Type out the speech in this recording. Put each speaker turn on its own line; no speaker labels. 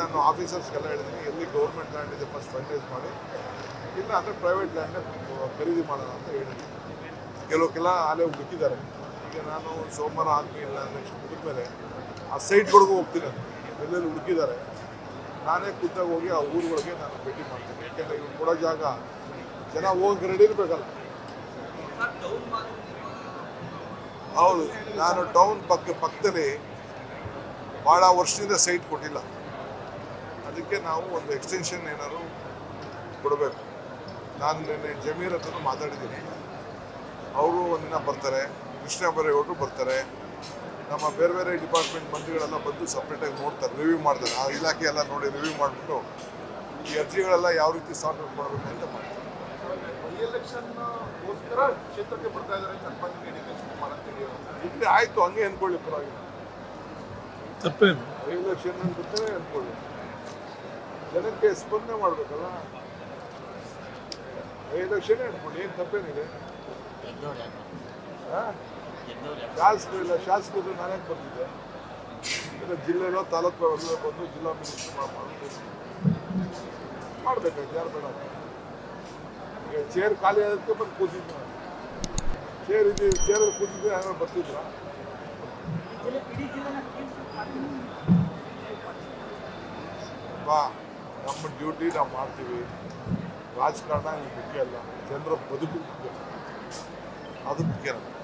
ನಾನು ಆಫೀಸರ್ಸ್ಗೆಲ್ಲ ಹೇಳಿದ್ದೀನಿ, ಎಲ್ಲಿ ಗೌರ್ಮೆಂಟ್ ಲ್ಯಾಂಡ್ ಇದೆ ಫಸ್ಟ್ ಫೈನಲೈಸ್ ಮಾಡಿ, ಇಲ್ಲ ಅಂದರೆ ಪ್ರೈವೇಟ್ ಲ್ಯಾಂಡೇ ಖರೀದಿ ಮಾಡೋಣ ಅಂತ ಹೇಳಿದ್ದೀನಿ. ಕೆಲವಕ್ಕೆಲ್ಲ ಅಲ್ಲೇ ಹುಡುಕಿದ್ದಾರೆ. ಈಗ ನಾನು ಸೋಮವಾರ ಆದ್ಮೇಲೆ ನೆಕ್ಸ್ಟ್ ಮುಗಿದ್ಮೇಲೆ ಆ ಸೈಟ್ಗಳಿಗೂ ಹೋಗ್ತೀನಿ. ಎಲ್ಲೆಲ್ಲಿ ಹುಡುಕಿದ್ದಾರೆ, ನಾನೇ ಖುದ್ದಾಗಿ ಹೋಗಿ ಆ ಊರುಗಳಿಗೆ ನಾನು ಭೇಟಿ ಮಾಡ್ತೀನಿ. ಯಾಕೆಂದರೆ ಇವ್ರು ಕೊಡೋ ಜಾಗ, ಜನ ಹೋಗಿ ರೆಡಿ ಇರಬೇಕಲ್ಲ. ಹೌದು, ನಾನು ಟೌನ್ ಪಕ್ಕ ಪಕ್ಕದಲ್ಲಿ ಭಾಳ ವರ್ಷದಿಂದ ಸೈಟ್ ಕೊಟ್ಟಿಲ್ಲ. ಅದಕ್ಕೆ ನಾವು ಒಂದು ಎಕ್ಸ್ಟೆನ್ಷನ್ ಏನಾದರೂ ಕೊಡಬೇಕು. ನಾನು ನಿನ್ನೆ ಜಮೀರ್ ಹತ್ರ ಮಾತಾಡಿದ್ದೀನಿ. ಅವರು ಒಂದಿನ ಬರ್ತಾರೆ ಕೃಷ್ಣ ಬರೇಗೌಡರು ಬರ್ತಾರೆ. ನಮ್ಮ ಬೇರೆ ಬೇರೆ ಡಿಪಾರ್ಟ್ಮೆಂಟ್ ಮಂತ್ರಿಗಳೆಲ್ಲ ಬಂದು ಸಪ್ರೇಟಾಗಿ ನೋಡ್ತಾರೆ ರಿವ್ಯೂ ಮಾಡ್ತಾರೆ. ಆ ಇಲಾಖೆ ಎಲ್ಲ ನೋಡಿ ರಿವ್ಯೂ ಮಾಡಿಬಿಟ್ಟು ಈ ಅರ್ಜಿಗಳೆಲ್ಲ ಯಾವ ರೀತಿ ಸಾರ್ಟ್ ಔಟ್ ಮಾಡಬೇಕು ಅಂತ ಮಾಡ್ತಾರೆ. ಆಯಿತು ಹಂಗೆ ಅನ್ಕೊಳ್ಳಿ ಪರವಾಗಿಲ್ಲ.
ತಪ್ಪೇನು?
ಐದು ಲಕ್ಷ ಅನ್ಕೊಳ್ಳಿ. ಜನಕ್ಕೆ ಸ್ಪಂದನೆ ಮಾಡಬೇಕಲ್ಲ? ಎಲೆಕ್ಷನ್ ಹಿಡ್ಕೊಂಡು ಏನು ತಪ್ಪೇನಿದೆ? ಶಾಸಕರು ಇಲ್ಲ ಶಾಸಕರು ನಾನೇ ಬರ್ತಿದ್ದೆ ಇಲ್ಲ ಜಿಲ್ಲೆಲೋ ತಾಲೂಕು ಎಲ್ಲ ಬಂದು ಜಿಲ್ಲಾ ಮಿನಿಸ್ಟರ್ ಮಾಡ್ಬೇಕು. ಮಾಡಬೇಕಾ ಯಾರು ಬೇಡ ಈಗ ಚೇರ್ ಖಾಲಿ ಆದಕ್ಕೆ ಬಂದು ಕೂತಿದ್ದೆ ನಾನು. ಚೇರ್ ಇದೆ ಚೇರಲ್ಲಿ ಕೂತಿದ್ದೆ ಯಾರು ಬರ್ತಿದ್ರ? ಬಾ. ನಮ್ಮ ಡ್ಯೂಟಿ ನಾವು ಮಾಡ್ತೀವಿ ರಾಜಕಾರಣ ಇದು ಮುಖ್ಯ ಅಲ್ಲ ಜನರ ಬದುಕು ಮುಖ್ಯ ಅದು ಮುಖ್ಯ ನಮ್ಗೆ